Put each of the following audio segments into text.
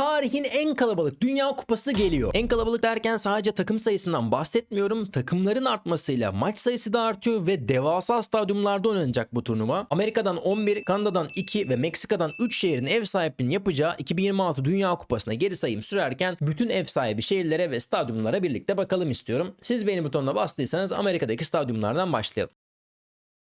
Tarihin en kalabalık Dünya Kupası geliyor. En kalabalık derken sadece takım sayısından bahsetmiyorum. Takımların artmasıyla maç sayısı da artıyor ve devasa stadyumlarda oynanacak bu turnuva. Amerika'dan 11, Kanada'dan 2 ve Meksika'dan 3 şehrin ev sahipliğini yapacağı 2026 Dünya Kupası'na geri sayım sürerken bütün ev sahibi şehirlere ve stadyumlara birlikte bakalım istiyorum. Siz beğeni butonuna bastıysanız Amerika'daki stadyumlardan başlayalım.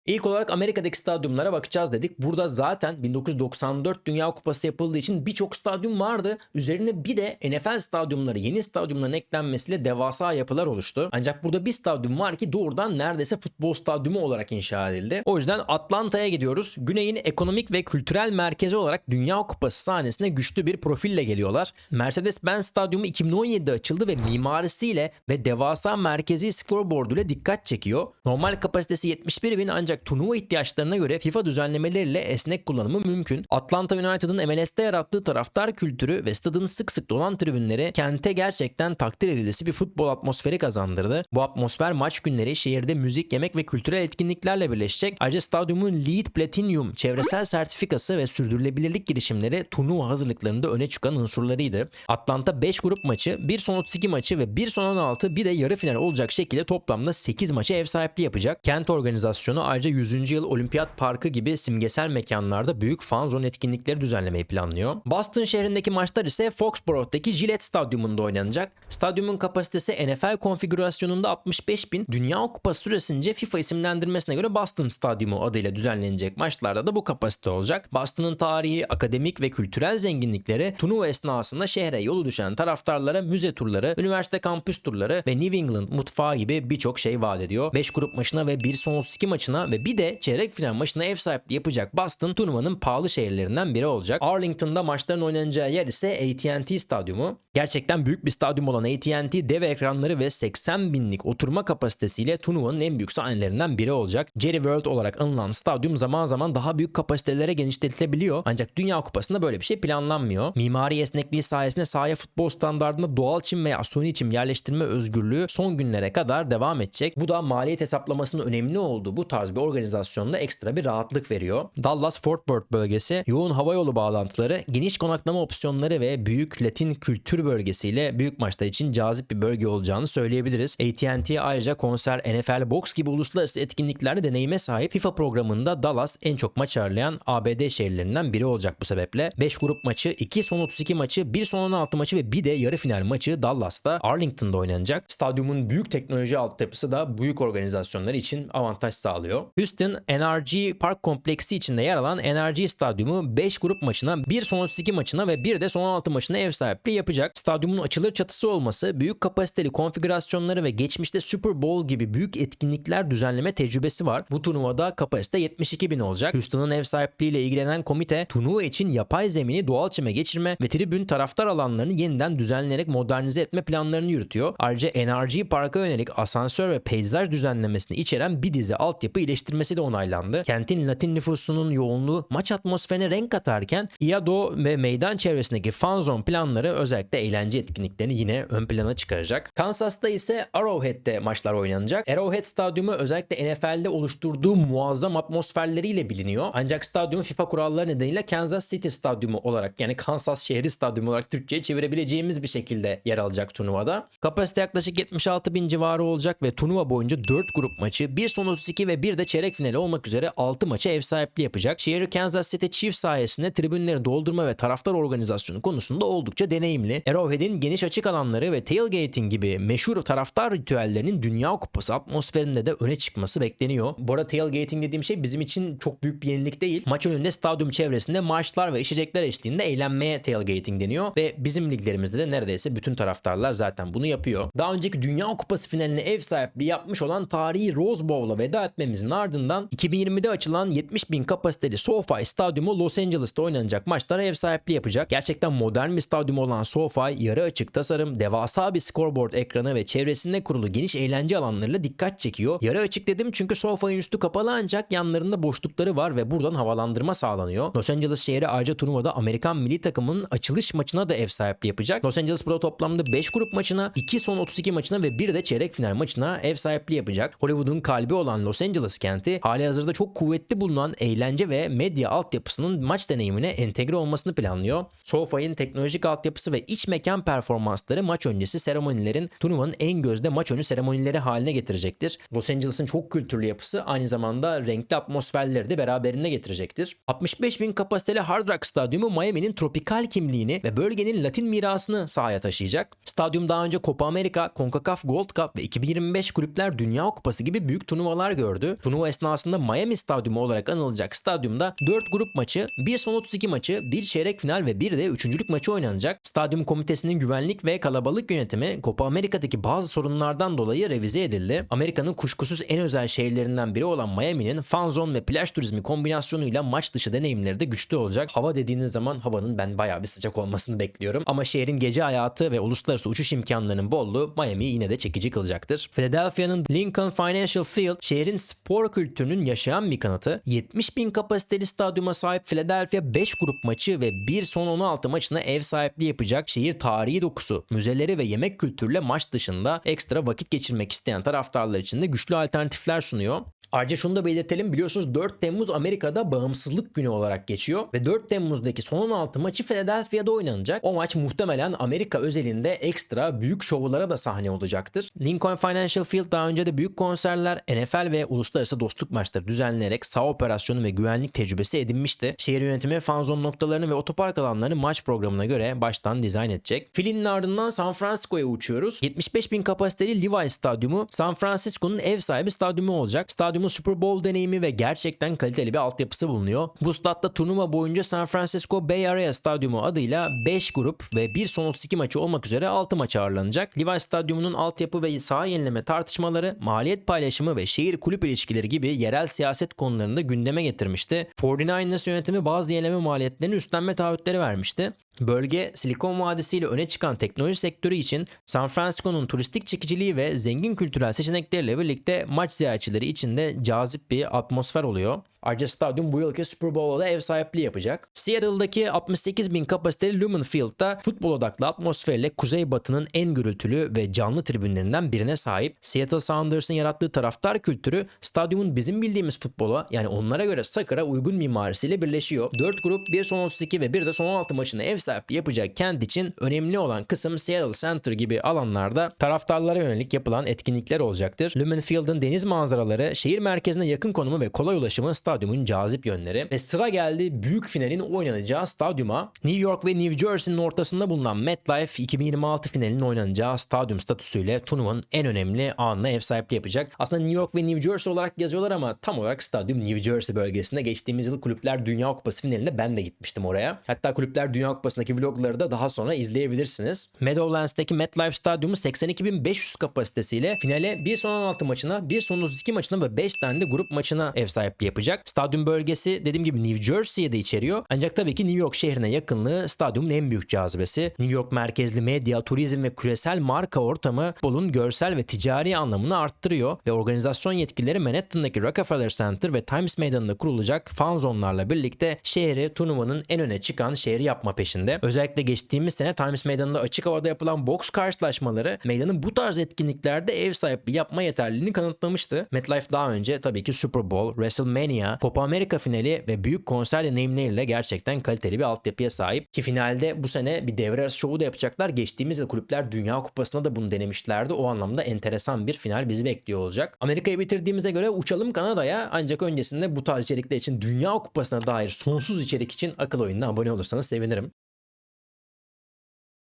İlk olarak Amerika'daki stadyumlara bakacağız dedik. Burada zaten 1994 Dünya Kupası yapıldığı için birçok stadyum vardı. Üzerine bir de NFL stadyumları, yeni stadyumların eklenmesiyle devasa yapılar oluştu. Ancak burada bir stadyum var ki doğrudan neredeyse futbol stadyumu olarak inşa edildi. O yüzden Atlanta'ya gidiyoruz. Güney'in ekonomik ve kültürel merkezi olarak Dünya Kupası sahnesine güçlü bir profille geliyorlar. Mercedes-Benz Stadyumu 2017'de açıldı ve mimarisiyle ve devasa merkezi scoreboard ile dikkat çekiyor. Normal kapasitesi 71 bin ancak turnuva ihtiyaçlarına göre FIFA düzenlemeleriyle esnek kullanımı mümkün. Atlanta United'ın MLS'te yarattığı taraftar kültürü ve stadın sık sık dolan tribünleri kente gerçekten takdir edilisi bir futbol atmosferi kazandırdı. Bu atmosfer maç günleri şehirde müzik, yemek ve kültürel etkinliklerle birleşecek. Ayrıca stadyumun LEED Platinum çevresel sertifikası ve sürdürülebilirlik girişimleri turnuva hazırlıklarında öne çıkan unsurlarıydı. Atlanta 5 grup maçı, bir son 32 maçı ve bir son 16 bir de yarı final olacak şekilde toplamda 8 maçı ev sahipliği yapacak. Kent organizasyonu ayrıca 100. yıl Olimpiyat Parkı gibi simgesel mekanlarda büyük fan zone etkinlikleri düzenlemeyi planlıyor. Boston şehrindeki maçlar ise Foxborough'daki Gillette Stadyumunda oynanacak. Stadyumun kapasitesi NFL konfigürasyonunda 65 bin, Dünya Kupası süresince FIFA isimlendirmesine göre Boston Stadyumu adıyla düzenlenecek maçlarda da bu kapasite olacak. Boston'ın tarihi, akademik ve kültürel zenginlikleri turnuva esnasında şehre yolu düşen taraftarlara müze turları, üniversite kampüs turları ve New England mutfağı gibi birçok şey vaat ediyor. 5 grup maçına ve 1 son 32 maçına ve bir de çeyrek final maçına ev sahipliği yapacak Boston turnuvanın pahalı şehirlerinden biri olacak. Arlington'da maçların oynanacağı yer ise AT&T Stadyumu. Gerçekten büyük bir stadyum olan AT&T dev ekranları ve 80 binlik oturma kapasitesiyle turnuvanın en büyük sahnelerinden biri olacak. Jerry World olarak anılan stadyum zaman zaman daha büyük kapasitelere genişletilebiliyor. Ancak Dünya Kupası'nda böyle bir şey planlanmıyor. Mimari esnekliği sayesinde sahaya futbol standartında doğal çim veya suni çim yerleştirme özgürlüğü son günlere kadar devam edecek. Bu da maliyet hesaplamasının önemli olduğu bu tarz bir organizasyonda ekstra bir rahatlık veriyor. Dallas Fort Worth bölgesi yoğun havayolu bağlantıları, geniş konaklama opsiyonları ve büyük Latin kültür bölgesiyle büyük maçlar için cazip bir bölge olacağını söyleyebiliriz. AT&T ayrıca konser, NFL, boks gibi uluslararası etkinliklerde deneyime sahip FIFA programında Dallas en çok maç ağırlayan ABD şehirlerinden biri olacak bu sebeple. 5 grup maçı, 2 son 32 maçı, 1 son 16 maçı ve bir de yarı final maçı Dallas'ta Arlington'da oynanacak. Stadyumun büyük teknoloji altyapısı da büyük organizasyonlar için avantaj sağlıyor. Houston NRG Park Kompleksi içinde yer alan NRG Stadyumu 5 grup maçına, 1 son 32 maçına ve bir de son 16 maçına ev sahipliği yapacak. Stadyumun açılır çatısı olması, büyük kapasiteli konfigürasyonları ve geçmişte Super Bowl gibi büyük etkinlikler düzenleme tecrübesi var. Bu turnuvada kapasite 72 bin olacak. Houston'ın ev sahipliğiyle ilgilenen komite turnuva için yapay zemini doğal çime geçirme ve tribün taraftar alanlarını yeniden düzenleyerek modernize etme planlarını yürütüyor. Ayrıca NRG Park'a yönelik asansör ve peyzaj düzenlemesini içeren bir dizi altyapı iyileştirmesi de onaylandı. Kentin Latin nüfusunun yoğunluğu maç atmosferine renk katarken İado ve meydan çevresindeki fan zone planları özellikle eğlence etkinliklerini yine ön plana çıkaracak. Kansas'ta ise Arrowhead'de maçlar oynanacak. Arrowhead Stadyumu özellikle NFL'de oluşturduğu muazzam atmosferleriyle biliniyor. Ancak stadyumu FIFA kuralları nedeniyle Kansas City Stadyumu olarak yani Kansas şehri stadyumu olarak Türkçe'ye çevirebileceğimiz bir şekilde yer alacak turnuvada. Kapasite yaklaşık 76 bin civarı olacak ve turnuva boyunca 4 grup maçı, bir son 32 ve bir de çeyrek finali olmak üzere 6 maça ev sahipliği yapacak. Şehir Kansas City Chiefs sayesinde tribünleri doldurma ve taraftar organizasyonu konusunda oldukça deneyimli. Arrowhead'in geniş açık alanları ve tailgating gibi meşhur taraftar ritüellerinin Dünya Kupası atmosferinde de öne çıkması bekleniyor. Bu arada tailgating dediğim şey bizim için çok büyük bir yenilik değil. Maç önünde stadyum çevresinde marşlar ve içecekler eşliğinde eğlenmeye tailgating deniyor ve bizim liglerimizde de neredeyse bütün taraftarlar zaten bunu yapıyor. Daha önceki Dünya Kupası finaline ev sahipliği yapmış olan tarihi Rose Bowl'a veda etmemizin ardından 2020'de açılan 70 bin kapasiteli SoFi Stadyumu Los Angeles'ta oynanacak maçlara ev sahipliği yapacak. Gerçekten modern bir stadyum olan SoFi Wi-Fi, yarı açık tasarım, devasa bir scoreboard ekranı ve çevresinde kurulu geniş eğlence alanlarıyla dikkat çekiyor. Yarı açık dedim çünkü SoFi'nin üstü kapalı ancak yanlarında boşlukları var ve buradan havalandırma sağlanıyor. Los Angeles şehri ayrıca turnuvada Amerikan milli takımının açılış maçına da ev sahipliği yapacak. Los Angeles Pro toplamda 5 grup maçına, 2 son 32 maçına ve bir de çeyrek final maçına ev sahipliği yapacak. Hollywood'un kalbi olan Los Angeles kenti hali hazırda çok kuvvetli bulunan eğlence ve medya altyapısının maç deneyimine entegre olmasını planlıyor. SoFi'nin teknolojik altyapısı ve iç mekan performansları maç öncesi seremonilerin turnuvanın en gözde maç önü seremonileri haline getirecektir. Los Angeles'ın çok kültürlü yapısı aynı zamanda renkli atmosferleri de beraberinde getirecektir. 65 bin kapasiteli Hard Rock Stadyumu Miami'nin tropikal kimliğini ve bölgenin Latin mirasını sahaya taşıyacak. Stadyum daha önce Copa America, CONCACAF Gold Cup ve 2025 Kulüpler Dünya Kupası gibi büyük turnuvalar gördü. Turnuva esnasında Miami Stadyumu olarak anılacak stadyumda 4 grup maçı, 1 son 32 maçı, 1 çeyrek final ve 1 de üçüncülük maçı oynanacak. Stadyum komitesinin güvenlik ve kalabalık yönetimi Copa Amerika'daki bazı sorunlardan dolayı revize edildi. Amerika'nın kuşkusuz en özel şehirlerinden biri olan Miami'nin fan zone ve plaj turizmi kombinasyonuyla maç dışı deneyimleri de güçlü olacak. Hava dediğiniz zaman havanın ben bayağı bir sıcak olmasını bekliyorum. Ama şehrin gece hayatı ve uluslararası uçuş imkanlarının bolluğu Miami'yi yine de çekici kılacaktır. Philadelphia'nın Lincoln Financial Field şehrin spor kültürünün yaşayan bir kanıtı. 70 bin kapasiteli stadyuma sahip Philadelphia 5 grup maçı ve bir son 16 maçına ev sahipliği yapacak şehir tarihi dokusu, müzeleri ve yemek kültürüyle maç dışında ekstra vakit geçirmek isteyen taraftarlar için de güçlü alternatifler sunuyor. Ayrıca şunu da belirtelim biliyorsunuz 4 Temmuz Amerika'da bağımsızlık günü olarak geçiyor ve 4 Temmuz'daki son 16 maçı Philadelphia'da oynanacak. O maç muhtemelen Amerika özelinde ekstra büyük şovlara da sahne olacaktır. Lincoln Financial Field daha önce de büyük konserler, NFL ve uluslararası dostluk maçları düzenleyerek sağ operasyonu ve güvenlik tecrübesi edinmişti. Şehir yönetimi fanzon noktalarını ve otopark alanlarını maç programına göre baştan dizayn edecek. Philly'nin ardından San Francisco'ya uçuyoruz. 75 bin kapasiteli Levi's Stadyumu San Francisco'nun ev sahibi stadyumu olacak. Stadyumun Super Bowl deneyimi ve gerçekten kaliteli bir altyapısı bulunuyor. Bu statta turnuva boyunca San Francisco Bay Area Stadyumu adıyla 5 grup ve bir son 32 maçı olmak üzere 6 maç ağırlanacak. Levi's Stadyumu'nun altyapı ve saha yenileme tartışmaları, maliyet paylaşımı ve şehir kulüp ilişkileri gibi yerel siyaset konularında gündeme getirmişti. 49ers yönetimi bazı yenileme maliyetlerini üstlenme taahhütleri vermişti. Bölge Silikon Vadisi ile öne çıkan teknoloji sektörü için San Francisco'nun turistik çekiciliği ve zengin kültürel seçenekleriyle birlikte maç ziyaretçileri için de cazip bir atmosfer oluyor. Ayrıca stadyum bu yılki Super Bowl'a da ev sahipliği yapacak. Seattle'daki 68 bin kapasiteli Lumen Field'da futbol odaklı atmosferle Kuzeybatı'nın en gürültülü ve canlı tribünlerinden birine sahip. Seattle Sounders'ın yarattığı taraftar kültürü stadyumun bizim bildiğimiz futbola yani onlara göre Soccer'a uygun mimarisiyle birleşiyor. 4 grup, bir son 32 ve bir de son 16 maçını ev sahipliği yapacak kent için önemli olan kısım Seattle Center gibi alanlarda taraftarlara yönelik yapılan etkinlikler olacaktır. Lumen Field'ın deniz manzaraları, şehir merkezine yakın konumu ve kolay ulaşımı stadyumun cazip yönleri. Ve sıra geldi büyük finalin oynanacağı stadyuma. New York ve New Jersey'nin ortasında bulunan MetLife 2026 finalinin oynanacağı stadyum statüsüyle turnuvanın en önemli anına ev sahipliği yapacak. Aslında New York ve New Jersey olarak yazıyorlar ama tam olarak stadyum New Jersey bölgesinde geçtiğimiz yıl Kulüpler Dünya Kupası finalinde ben de gitmiştim oraya. Hatta Kulüpler Dünya Kupası'ndaki vlogları da daha sonra izleyebilirsiniz. Meadowlands'taki MetLife Stadyumu 82.500 kapasitesiyle finale bir son 16 maçına, bir son 32 maçına ve 5 tane de grup maçına ev sahipliği yapacak. Stadyum bölgesi dediğim gibi New Jersey'ye de içeriyor. Ancak tabii ki New York şehrine yakınlığı stadyumun en büyük cazibesi. New York merkezli medya, turizm ve küresel marka ortamı futbolun görsel ve ticari anlamını arttırıyor ve organizasyon yetkilileri Manhattan'daki Rockefeller Center ve Times Meydanı'nda kurulacak fan zonlarla birlikte şehri turnuvanın en öne çıkan şehri yapma peşinde. Özellikle geçtiğimiz sene Times Meydanı'nda açık havada yapılan boks karşılaşmaları meydanın bu tarz etkinliklerde ev sahipliği yapma yeterliliğini kanıtlamıştı. MetLife daha önce tabii ki Super Bowl, WrestleMania, Copa America finali ve büyük konser deneyimleriyle gerçekten kaliteli bir altyapıya sahip. Ki finalde bu sene bir devre arası şovu da yapacaklar. Geçtiğimiz yıl Kulüpler Dünya Kupası'nda da bunu denemişlerdi. O anlamda enteresan bir final bizi bekliyor olacak. Amerika'yı bitirdiğimize göre uçalım Kanada'ya. Ancak öncesinde bu tarz içerikler için Dünya Kupası'na dair sonsuz içerik için akıl oyununa abone olursanız sevinirim.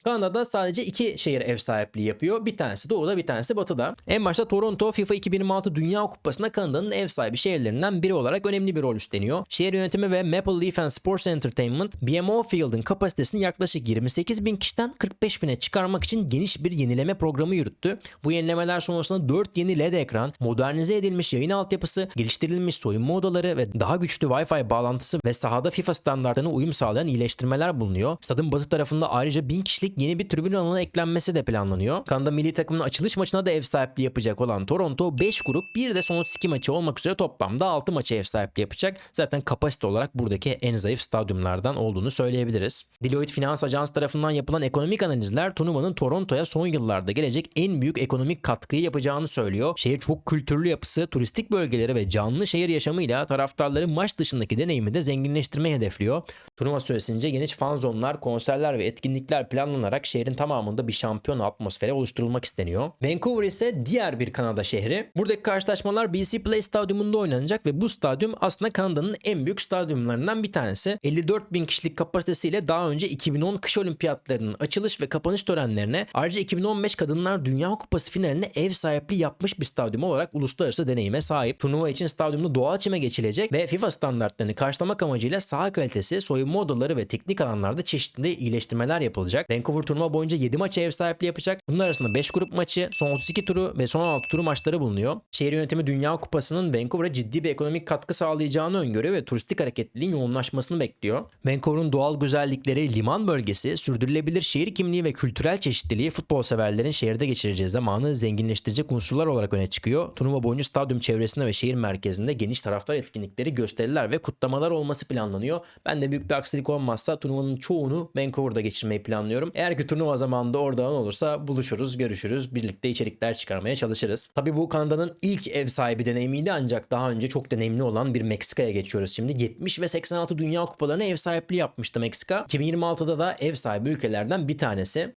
Kanada sadece iki şehir ev sahipliği yapıyor. Bir tanesi doğuda bir tanesi batıda. En başta Toronto FIFA 2026 Dünya Kupası'na Kanada'nın ev sahibi şehirlerinden biri olarak önemli bir rol üstleniyor. Şehir yönetimi ve Maple Leaf and Sports Entertainment BMO Field'ın kapasitesini yaklaşık 28 bin kişiden 45 bine çıkarmak için geniş bir yenileme programı yürüttü. Bu yenilemeler sonrasında 4 yeni LED ekran, modernize edilmiş yayın altyapısı, geliştirilmiş soyunma odaları ve daha güçlü Wi-Fi bağlantısı ve sahada FIFA standartlarına uyum sağlayan iyileştirmeler bulunuyor. Stadın batı tarafında ayrıca 1000 kişilik yönelik yeni bir tribün alanı eklenmesi de planlanıyor. Kanada milli takımının açılış maçına da ev sahipliği yapacak olan Toronto 5 grup bir de son 32 maçı olmak üzere toplamda 6 maçı ev sahipliği yapacak. Zaten kapasite olarak buradaki en zayıf stadyumlardan olduğunu söyleyebiliriz. Deloitte Finans Ajans tarafından yapılan ekonomik analizler turnuvanın Toronto'ya son yıllarda gelecek en büyük ekonomik katkıyı yapacağını söylüyor. Şehir çok kültürlü yapısı, turistik bölgeleri ve canlı şehir yaşamıyla taraftarların maç dışındaki deneyimi de zenginleştirmeyi hedefliyor. Turnuva süresince geniş fan zonlar, konserler ve etkinlikler planlanarak şehrin tamamında bir şampiyon atmosferi oluşturulmak isteniyor. Vancouver ise diğer bir Kanada şehri. Buradaki karşılaşmalar BC Place Stadyumunda oynanacak ve bu stadyum aslında Kanada'nın en büyük stadyumlarından bir tanesi. 54 bin kişilik kapasitesiyle daha önce 2010 kış olimpiyatlarının açılış ve kapanış törenlerine ayrıca 2015 Kadınlar Dünya Kupası finaline ev sahipliği yapmış bir stadyum olarak uluslararası deneyime sahip. Turnuva için stadyumda doğal çime geçilecek ve FIFA standartlarını karşılamak amacıyla saha kalitesi, soyunma odaları ve teknik alanlarda çeşitli iyileştirmeler yapılacak. Vancouver turnuva boyunca 7 maça ev sahipliği yapacak. Bunlar arasında 5 grup maçı, son 32 turu ve son 16 turu maçları bulunuyor. Şehir yönetimi Dünya Kupası'nın Vancouver'a ciddi bir ekonomik katkı sağlayacağını öngörüyor ve turistik hareketliliğin yoğunlaşmasını bekliyor. Vancouver'ın doğal güzellikleri, liman bölgesi, sürdürülebilir şehir kimliği ve kültürel çeşitliliği futbol severlerin şehirde geçireceği zamanı zenginleştirecek unsurlar olarak öne çıkıyor. Turnuva boyunca stadyum çevresinde ve şehir merkezinde geniş taraftar etkinlikleri, gösteriler ve kutlamalar olması planlanıyor. Ben de büyük bir aksilik olmazsa turnuvanın çoğunu Vancouver'da geçirmeyi planlıyorum. Eğer ki turnuva zamanında orada olursa buluşuruz, görüşürüz, birlikte içerikler çıkarmaya çalışırız. Tabii bu Kanada'nın ilk ev sahibi deneyimiydi ancak daha önce çok deneyimli olan bir Meksika'ya geçiyoruz şimdi. 70 ve 86 Dünya Kupalarına ev sahipliği yapmıştı Meksika. 2026'da da ev sahibi ülkelerden bir tanesi.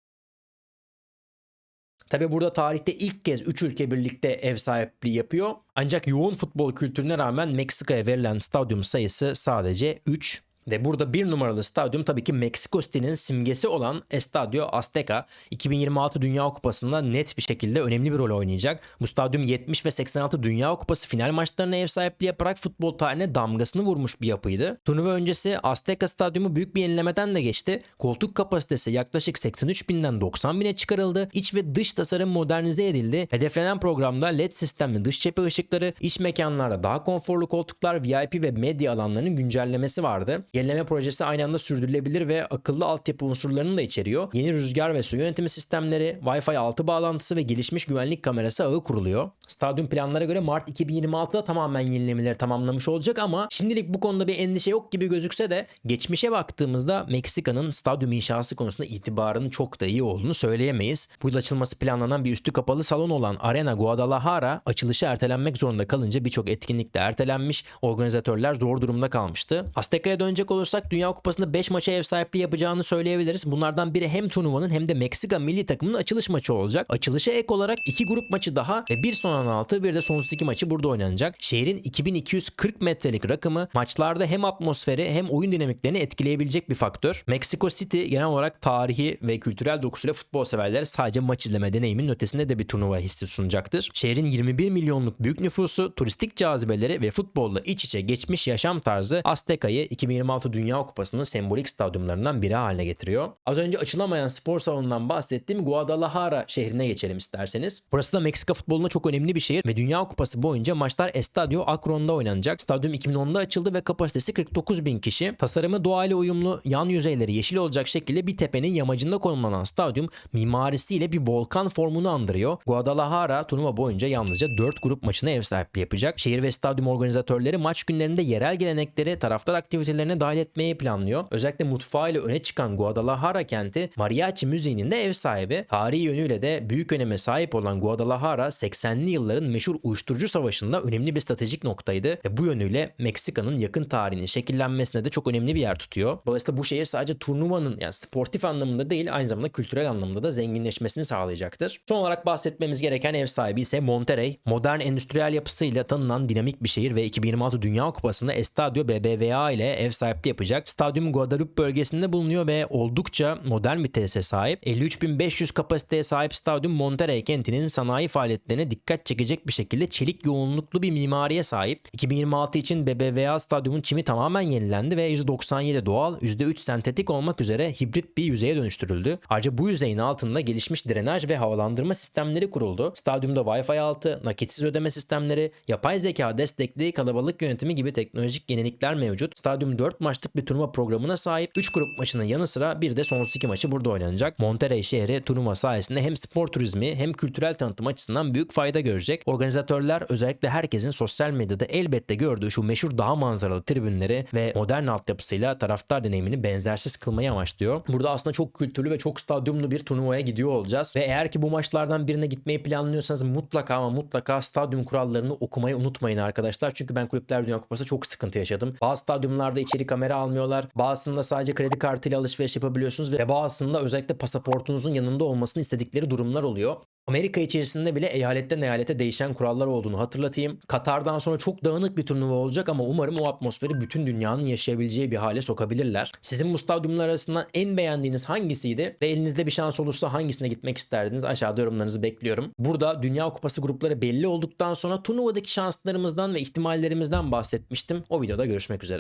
Tabi burada tarihte ilk kez 3 ülke birlikte ev sahipliği yapıyor. Ancak yoğun futbol kültürüne rağmen Meksika'ya verilen stadyum sayısı sadece 3. Ve burada bir numaralı stadyum tabii ki Meksiko City'nin simgesi olan Estadio Azteca 2026 Dünya Kupası'nda net bir şekilde önemli bir rol oynayacak. Bu stadyum 70 ve 86 Dünya Kupası final maçlarına ev sahipliği yaparak futbol tarihine damgasını vurmuş bir yapıydı. Turnuva öncesi Azteca Stadyumu büyük bir yenilemeden de geçti. Koltuk kapasitesi yaklaşık 83 binden 90 bine çıkarıldı. İç ve dış tasarım modernize edildi. Hedeflenen programda LED sistemli dış cephe ışıkları, iç mekanlarda daha konforlu koltuklar, VIP ve medya alanlarının güncellemesi vardı. Yenileme projesi aynı anda sürdürülebilir ve akıllı altyapı unsurlarını da içeriyor. Yeni rüzgar ve su yönetimi sistemleri, Wi-Fi 6 bağlantısı ve gelişmiş güvenlik kamerası ağı kuruluyor. Stadyum planlara göre Mart 2026'da tamamen yenilemeleri tamamlamış olacak ama şimdilik bu konuda bir endişe yok gibi gözükse de geçmişe baktığımızda Meksika'nın stadyum inşası konusunda itibarının çok da iyi olduğunu söyleyemeyiz. Bu yıl açılması planlanan bir üstü kapalı salon olan Arena Guadalajara açılışı ertelenmek zorunda kalınca birçok etkinlik de ertelenmiş. Organizatörler zor durumda kalmıştı. Azteca'ya dönecek olursak Dünya Kupası'nda 5 maça ev sahipliği yapacağını söyleyebiliriz. Bunlardan biri hem turnuvanın hem de Meksika milli takımının açılış maçı olacak. Açılışa ek olarak 2 grup maçı daha ve bir son 16 bir de son 32 maçı burada oynanacak. Şehrin 2240 metrelik rakımı maçlarda hem atmosferi hem oyun dinamiklerini etkileyebilecek bir faktör. Mexico City genel olarak tarihi ve kültürel dokusuyla futbol severlere sadece maç izleme deneyiminin ötesinde de bir turnuva hissi sunacaktır. Şehrin 21 milyonluk büyük nüfusu, turistik cazibeleri ve futbolla iç içe geçmiş yaşam tarzı Azteca'yı 2026 Dünya Kupası'nın sembolik stadyumlarından biri haline getiriyor. Az önce açılamayan spor salonundan bahsettiğim Guadalajara şehrine geçelim isterseniz. Burası da Meksika futboluna çok önemli bir şehir ve Dünya Kupası boyunca maçlar Estadio Akron'da oynanacak. Stadyum 2010'da açıldı ve kapasitesi 49 bin kişi. Tasarımı doğayla uyumlu, yan yüzeyleri yeşil olacak şekilde bir tepenin yamacında konumlanan stadyum mimarisiyle bir volkan formunu andırıyor. Guadalajara turnuva boyunca yalnızca 4 grup maçına ev sahipliği yapacak. Şehir ve stadyum organizatörleri maç günlerinde yerel gelenekleri taraftar aktivitelerine dahil etmeyi planlıyor. Özellikle mutfağıyla öne çıkan Guadalajara kenti mariachi müziğinin de ev sahibi. Tarihi yönüyle de büyük öneme sahip olan Guadalajara 80'li yılların meşhur uyuşturucu savaşında önemli bir stratejik noktaydı ve bu yönüyle Meksika'nın yakın tarihinin şekillenmesine de çok önemli bir yer tutuyor. Dolayısıyla bu şehir sadece turnuvanın yani sportif anlamında değil aynı zamanda kültürel anlamda da zenginleşmesini sağlayacaktır. Son olarak bahsetmemiz gereken ev sahibi ise Monterrey. Modern endüstriyel yapısıyla tanınan dinamik bir şehir ve 2026 Dünya Kupası'nda Estadio BBVA ile ev sahipliği yapacak. Stadyum Guadalupe bölgesinde bulunuyor ve oldukça modern bir tesise sahip. 53.500 kapasiteye sahip stadyum Monterrey kentinin sanayi faaliyetlerine dikkat çekecek bir şekilde çelik yoğunluklu bir mimariye sahip. 2026 için BBVA stadyumun çimi tamamen yenilendi ve %97 doğal, %3 sentetik olmak üzere hibrit bir yüzeye dönüştürüldü. Ayrıca bu yüzeyin altında gelişmiş drenaj ve havalandırma sistemleri kuruldu. Stadyumda Wi-Fi altı, nakitsiz ödeme sistemleri, yapay zeka destekli kalabalık yönetimi gibi teknolojik yenilikler mevcut. Stadyum 4 4 maçlık bir turnuva programına sahip. 3 grup maçının yanı sıra bir de son 2 maçı burada oynanacak. Monterrey şehri turnuva sayesinde hem spor turizmi hem kültürel tanıtım açısından büyük fayda görecek. Organizatörler özellikle herkesin sosyal medyada elbette gördüğü şu meşhur dağ manzaralı tribünleri ve modern altyapısıyla taraftar deneyimini benzersiz kılmayı amaçlıyor. Burada aslında çok kültürlü ve çok stadyumlu bir turnuvaya gidiyor olacağız. Ve eğer ki bu maçlardan birine gitmeyi planlıyorsanız mutlaka ama mutlaka stadyum kurallarını okumayı unutmayın arkadaşlar. Çünkü ben Kulüpler Dünya Kupası çok sıkıntı yaşadım. Bazı stadyumlarda içeri kamera almıyorlar. Bazısında sadece kredi kartıyla alışveriş yapabiliyorsunuz ve bazısında özellikle pasaportunuzun yanında olmasını istedikleri durumlar oluyor. Amerika içerisinde bile eyaletten eyalete değişen kurallar olduğunu hatırlatayım. Katar'dan sonra çok dağınık bir turnuva olacak ama umarım o atmosferi bütün dünyanın yaşayabileceği bir hale sokabilirler. Sizin bu stadyumlar arasından en beğendiğiniz hangisiydi ve elinizde bir şans olursa hangisine gitmek isterdiniz? Aşağıda yorumlarınızı bekliyorum. Burada Dünya Kupası grupları belli olduktan sonra turnuvadaki şanslarımızdan ve ihtimallerimizden bahsetmiştim. O videoda görüşmek üzere.